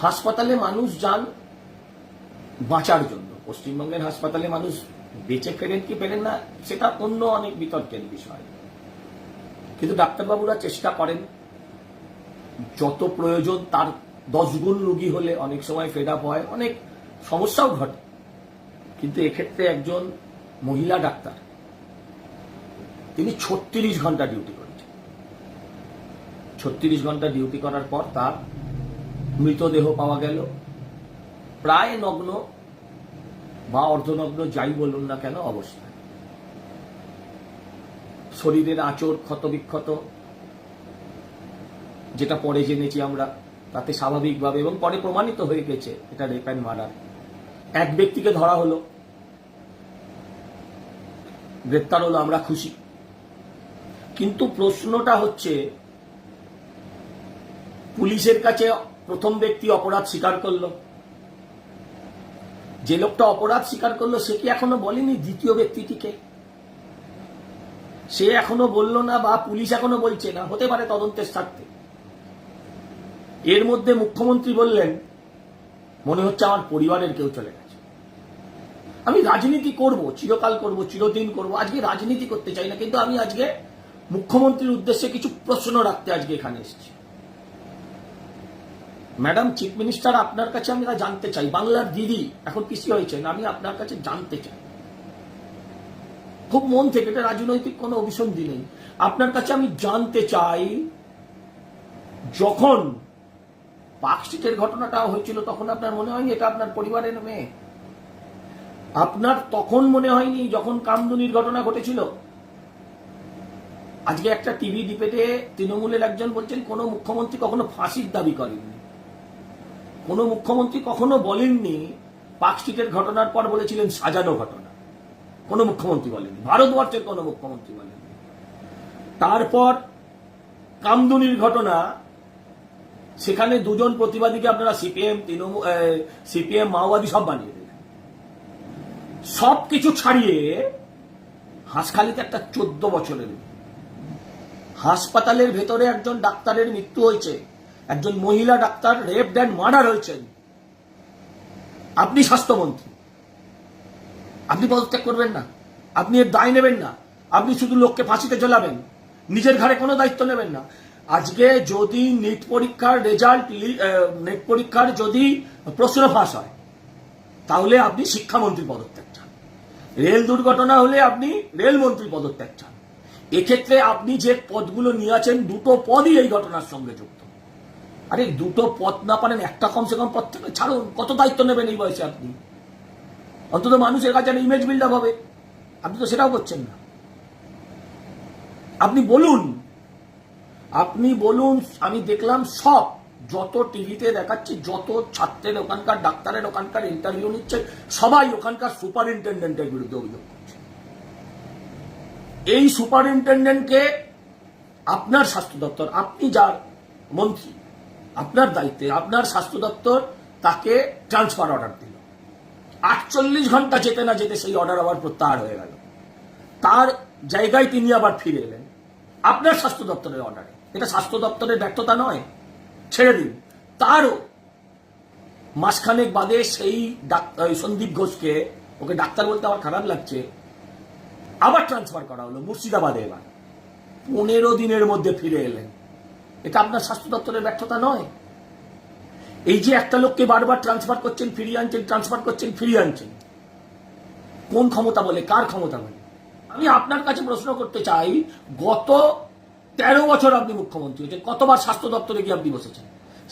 হাসপাতালে মানুষ যান বাঁচার জন্য। পশ্চিমবঙ্গের হাসপাতালে মানুষ বেঁচে ফেরেন কি ফেরেন না, সেটা অন্য অনেক বিতর্কের বিষয়। কিন্তু ডাক্তারবাবুরা চেষ্টা করেন, যত প্রয়োজন তার দশ গুণ রুগী হলে অনেক সময় ফেড আপ হয় অনেক সমস্যাও ঘটে। কিন্তু এক্ষেত্রে একজন মহিলা ডাক্তার, তিনি ছত্রিশ ঘণ্টা ডিউটি করেছেন। ছত্রিশ ঘণ্টা ডিউটি করার পর তার মৃতদেহ পাওয়া গেল। প্রায় নগ্ন বা অর্ধনগ্ন যাই বলুন না কেন অবস্থায়। শরীরের আচর ক্ষত বিক্ষত যেটা পরে জেনেছি আমরা, তাতে স্বাভাবিকভাবে এবং পরে প্রমাণিত হয়ে গেছে, এটা রেপ অ্যান্ড মার্ডার। এক ব্যক্তিকে ধরা হলো। গ্রেপ্তার হলো, আমরা খুশি। কিন্তু প্রশ্নটা হচ্ছে, পুলিশের কাছে প্রথম ব্যক্তি অপরাধ স্বীকার করল। যে লোকটা অপরাধ স্বীকার করল, সে কি এখনও বলেনি দ্বিতীয় ব্যক্তিটিকে? সে এখনও বলল না বা পুলিশ এখনও বলছে না, হতে পারে তদন্তের স্বার্থে। এর মধ্যে মুখ্যমন্ত্রী বললেন, মনে হচ্ছে আমার পরিবারের কেউ চলে গেছে। আমি রাজনীতি করব, চিরকাল করব, চিরদিন করব, আজকে রাজনীতি করতে চাই না, কিন্তু আমি আজকে মুখ্যমন্ত্রীর উদ্দেশ্যে কিছু প্রশ্ন রাখতে আজকে এখানে এসেছি। ম্যাডাম, চিফ মিনিস্টার, আপনার কাছে আমি জানতে চাই। বাংলার দিদি এখন পিসি হয়েছেন, আমি আপনার কাছে জানতে চাই। খুব মন থেকে এটা রাজনৈতিক কোনো অভিসন্ধি নেই। আপনার কাছে আমি জানতে চাই, যখন পার্কস্ট্রিটের ঘটনাটা হয়েছিল, তখন আপনার মনে হয়নি এটা আপনার পরিবারের মেয়ে? আপনার তখন মনে হয়নি যখন কামদুনির ঘটনা ঘটেছিল? আজকে একটা টিভি ডিবেটে তৃণমূলের একজন বলছেন, কোন মুখ্যমন্ত্রী কখনো ফাঁসির দাবি করেননি। কোন মুখ্যমন্ত্রী কখনো বলেননি পার্কস্ট্রিটের ঘটনার পর বলেছিলেন সাজানো ঘটনা। কোন মুখ্যমন্ত্রী বলেননি। ভারতবর্ষের কোন মুখ্যমন্ত্রী বলেননি। তারপর কামদুনির ঘটনা, সেখানে দুজন প্রতিবাদীকে আপনারা সিপিএম, তৃণমূল সিপিএম, মাওবাদী সব বানিয়ে দিলেন। সব কিছু ছাড়িয়ে হাঁসখালিতে একটা চোদ্দ বছরের হাসপাতালের ভেতরে একজন ডাক্তারের মৃত্যু হয়েছে। একজন মহিলা ডাক্তার রেপ অ্যান্ড মার্ডার হয়েছেন। আপনি স্বাস্থ্যমন্ত্রী। আপনি পদত্যাগ করবেন না। আপনি এর দায় নেবেন না। আপনি শুধু লোককে ফাঁসিতে জ্বলাবেন নিজের ঘাড়ে কোনো দায়িত্ব নেবেন না। আজকে যদি নেট পরীক্ষার রেজাল্ট নেট পরীক্ষার যদি প্রশ্ন ফাঁস হয়, তাহলে আপনি শিক্ষামন্ত্রী পদত্যাগ চান। রেল দুর্ঘটনা হলে আপনি রেলমন্ত্রী পদত্যাগ চান। এক্ষেত্রে আপনি যে পদগুলো নিয়ে আছেন, দুটো পদই এই ঘটনার সঙ্গে যুক্ত। আরে দুটো পদ না পারেন, একটা কমসে কম পদ থেকে ছাড়ুন, কত দায়িত্ব নেবেন এই বয়সে আপনি? অন্তত মানুষের কাছে ইমেজ বিল্ড আপ হবে। আপনি তো সেটাও করছেন না। আপনি বলুন আপনি বলুন, আমি দেখলাম সব, যত টিভিতে দেখাচ্ছে, যত ছাত্রের ওখানকার, ডাক্তারের ওখানকার ইন্টারভিউ নিচ্ছে, সবাই ওখানকার সুপারিনটেন্ডেন্টের বিরুদ্ধে অভিযোগ করছে। এই সুপারিনটেন্ডেন্টকে আপনার স্বাস্থ্য দপ্তর, আপনি যার মন্ত্রী আপনার দায়িত্বে, আপনার স্বাস্থ্য দপ্তর তাকে ট্রান্সফার অর্ডার দিল। আটচল্লিশ ঘণ্টা যেতে না যেতে সেই অর্ডার আবার প্রত্যাহার হয়ে গেল। তার জায়গায় তিনি আবার ফিরে এলেন, আপনার স্বাস্থ্য দপ্তরের অর্ডারে এটা স্বাস্থ্য দপ্তরের ব্যর্থতা নয়, ছেড়ে দিন। তারও মাসখানেক বাদে সেই সন্দীপ ঘোষকে, ওকে ডাক্তার বলতে আমার খারাপ লাগছে, আবার ট্রান্সফার করা হলো মুর্শিদাবাদে এবার। পনেরো দিনের মধ্যে ফিরে এলেন। এটা আপনার স্বাস্থ্য দপ্তরের ব্যর্থতা নয়। এই যে একটা লোককে বারবার ট্রান্সফার করছেন, ফিরিয়ে আনছেন ট্রান্সফার করছেন, ফিরিয়ে আনছেন, কোন ক্ষমতা বলে, কার ক্ষমতা বলে? আমি আপনার কাছে প্রশ্ন করতে চাই, গত তেরো বছর আপনি মুখ্যমন্ত্রী হয়েছেন, কতবার স্বাস্থ্য দপ্তরে গিয়ে আপনি বসেছেন?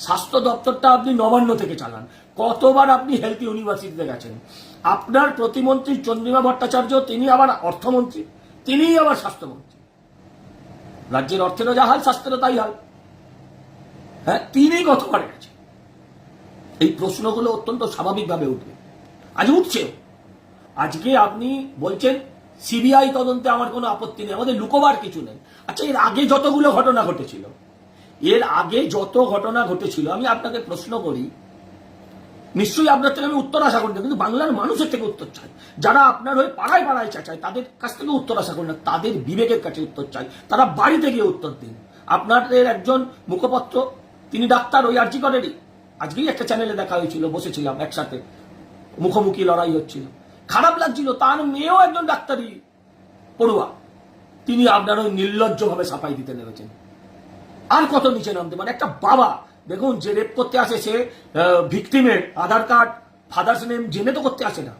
স্বাস্থ্য দপ্তরটা আপনি নবান্ন থেকে চালান, কতবার আপনি হেলথ ইউনিভার্সিটিতে গেছেন? আপনার প্রতিমন্ত্রী চন্দ্রিমা ভট্টাচার্য, তিনি আবার অর্থমন্ত্রী, তিনিই আবার স্বাস্থ্যমন্ত্রী। রাজ্যের অর্থেরও যা হাল, স্বাস্থ্যেরও তাই হাল। হ্যাঁ তিনি কতবার গেছেন এই প্রশ্নগুলো অত্যন্ত স্বাভাবিকভাবে উঠবে। আজ উঠছে। আজকে আপনি বলছেন, সিবিআই তদন্তে আমার কোনো আপত্তি নেই, আমাদের লুকোবার কিছু নেই। আচ্ছা এর আগে যতগুলো ঘটনা ঘটেছিল, এর আগে যত ঘটনা ঘটেছিল, আমি আপনাকে প্রশ্ন করি, নিশ্চয়ই আপনার থেকে আমি উত্তর আশা করি না, কিন্তু বাংলার মানুষের থেকে উত্তর চাই। যারা আপনার হয়ে পাড়ায় পাড়ায় চাচায়, তাদের কাছ থেকে উত্তর আশা করি না, তাদের বিবেকের কাছে উত্তর চাই। তারা বাড়িতে গিয়ে উত্তর দিন। আপনাদের একজন মুখপত্র তিনি ডাক্তার, ওই আর্জি করেনি। আজকেই একটা চ্যানেলে দেখা হয়েছিল, বসেছিলাম একসাথে। মুখোমুখি লড়াই হচ্ছিল। খারাপ লাগছিল, তার মেয়েও একজন ডাক্তারি পড়ুয়া। তিনি আপনার ওই নির্লজ্জভাবে সাফাই দিতে নেমেছেন। আর কত নিচে নামতে মানে একটা বাবা, দেখুন, যে রেপ করতে আসে, সে ভিকটিমের আধার কার্ড ফাদার্স নেম জেনে তো করতে আসে না।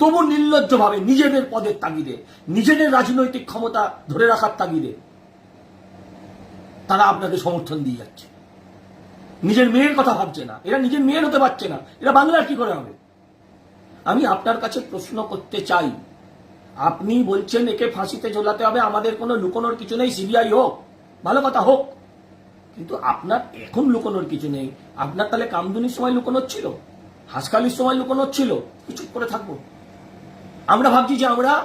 তবু নির্লজ্জভাবে নিজেদের পদের তাগিদে, নিজেদের রাজনৈতিক ক্ষমতা ধরে রাখার তাগিদে, তারা আপনাকে সমর্থন দিয়ে যাচ্ছে। নিজের মেয়ের কথা ভাবছে না। এরা নিজের মেয়ের হতে পারছে না। এরা বাংলার কি করে হবে? আমি আপনার কাছে প্রশ্ন করতে চাই। আপনি বলছেন একে ফাঁসিতে ঝোলাতে হবে, আমাদের কোনো লুকোনোর কিছু নেই, সিবিআই হোক, ভালো কথা হোক। কিন্তু আপনার এখন লুকোনোর কিছু নেই। আপনার তাহলে কামদুনির সময় লুকোনোর ছিল? হাসকালির সময় লুকোনোর ছিল? কিছু করে থাকব? আমরা ভাবছি যে আমরা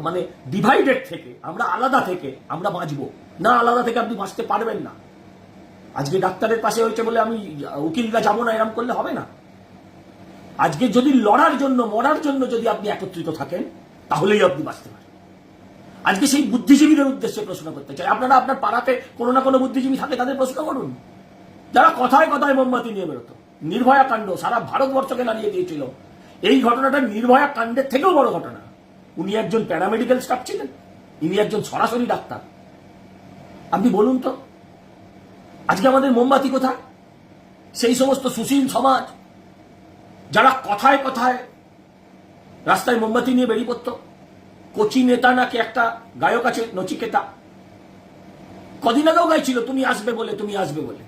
মানে ডিভাইডেড থেকে, আমরা আলাদা থেকে আমরা বাঁচবো। না আলাদা থেকে আপনি বাঁচতে পারবেন না। আজকে ডাক্তারের পাশে হয়েছে বলে আমি উকিলরা যাব না, এরম করলে হবে না। আজকে যদি লড়ার জন্য, মরার জন্য যদি আপনি একত্রিত থাকেন, তাহলেই আপনি বাঁচতে পারেন। আজকে সেই বুদ্ধিজীবীদের উদ্দেশ্যে প্রশ্ন করতে চাই। আপনারা আপনার পাড়াতে কোনো না কোনো বুদ্ধিজীবী থাকে, তাদের প্রশ্ন করুন। যারা কথায় কথায় মোমবাতি নিয়ে বেরোতো, নির্ভয়া কাণ্ড, সারা ভারতবর্ষকে নাড়িয়ে দিয়েছিল। এই ঘটনাটা নির্ভয়া কাণ্ডের থেকেও বড় ঘটনা। উনি একজন প্যারামেডিক্যাল স্টাফ ছিলেন, ইনি একজন সরাসরি ডাক্তার। আপনি বলুন তো আজকে আমাদের মোমবাতি কোথায়? সেই সমস্ত সুশীল সমাজ যারা কথায় কথায় রাস্তায় মোমবাতি নিয়ে বেরিয়ে পড়তো, কোচি নেতা নাকি একটা গায়ক আছে, নচিকেতা? কদিন আগেও গাইছিল, তুমি আসবে বলে, তুমি আসবে বলে।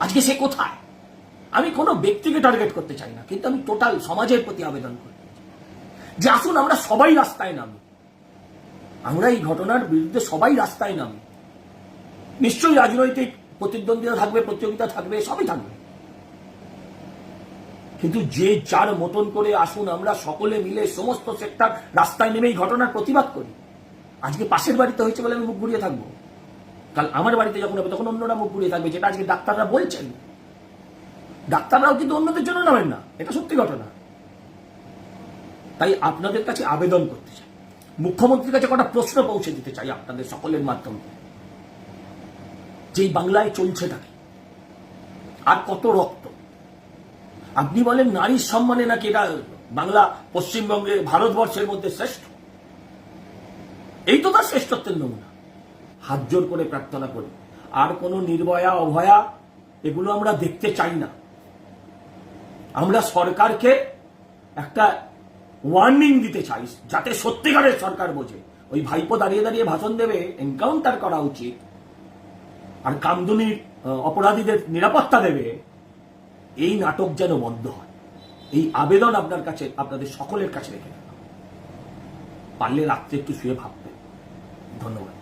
আজকে সে কোথায়? আমি কোনো ব্যক্তিকে টার্গেট করতে চাই না, কিন্তু আমি টোটাল সমাজের প্রতি আবেদন করি। যে আসুন, আমরা সবাই রাস্তায় নামি। আমরা এই ঘটনার বিরুদ্ধে সবাই রাস্তায় নামি। নিশ্চয়ই রাজনৈতিক প্রতিদ্বন্দ্বিতা থাকবে, প্রতিযোগিতা থাকবে, সবই থাকবে। কিন্তু যে যার মতন করে আসুন, আমরা সকলে মিলে সমস্ত সেক্টর রাস্তায় নেমে এই ঘটনার প্রতিবাদ করি। আজকে পাশের বাড়িতে হয়েছে বলে আমি মুখ ঘুরিয়ে থাকব। কাল আমার বাড়িতে যখন হবে, তখন অন্যরা মুখ ঘুরিয়ে থাকবে, যেটা আজকে ডাক্তাররা বলছেন। ডাক্তাররাও কিন্তু অন্যদের জন্য নামেন না, এটা সত্যি ঘটনা। তাই আপনাদের কাছে আবেদন করতে চাই। মুখ্যমন্ত্রীর কাছে কটা প্রশ্ন পৌঁছে দিতে চাই আপনাদের সকলের মাধ্যমে। যেই বাংলায় চলছে থাকে আর কত রক্ত? আপনি বলেন নারীর সম্মানে নাকি এটা বাংলা পশ্চিমবঙ্গের ভারতবর্ষের মধ্যে শ্রেষ্ঠ? এই তো তার শ্রেষ্ঠত্বের নমুনা। হাত জোর করে প্রার্থনা করি। আর কোনো নির্ভয়া, অভয়া, এগুলো আমরা দেখতে চাই না। আমরা সরকারকে একটা ওয়ার্নিং দিতে চাই, যাতে সত্যিকারের সরকার বোঝে। ওই ভাইপো দাঁড়িয়ে দাঁড়িয়ে ভাষণ দেবে এনকাউন্টার করা উচিত। আর কামদুনির অপরাধীদের নিরাপত্তা দেবে, এই নাটক যেন বন্ধ হয়। এই আবেদন আপনার কাছে, আপনাদের সকলের কাছে রেখে গেলাম। পারলে রাত্রে একটু শুয়ে ভাববেন। ধন্যবাদ।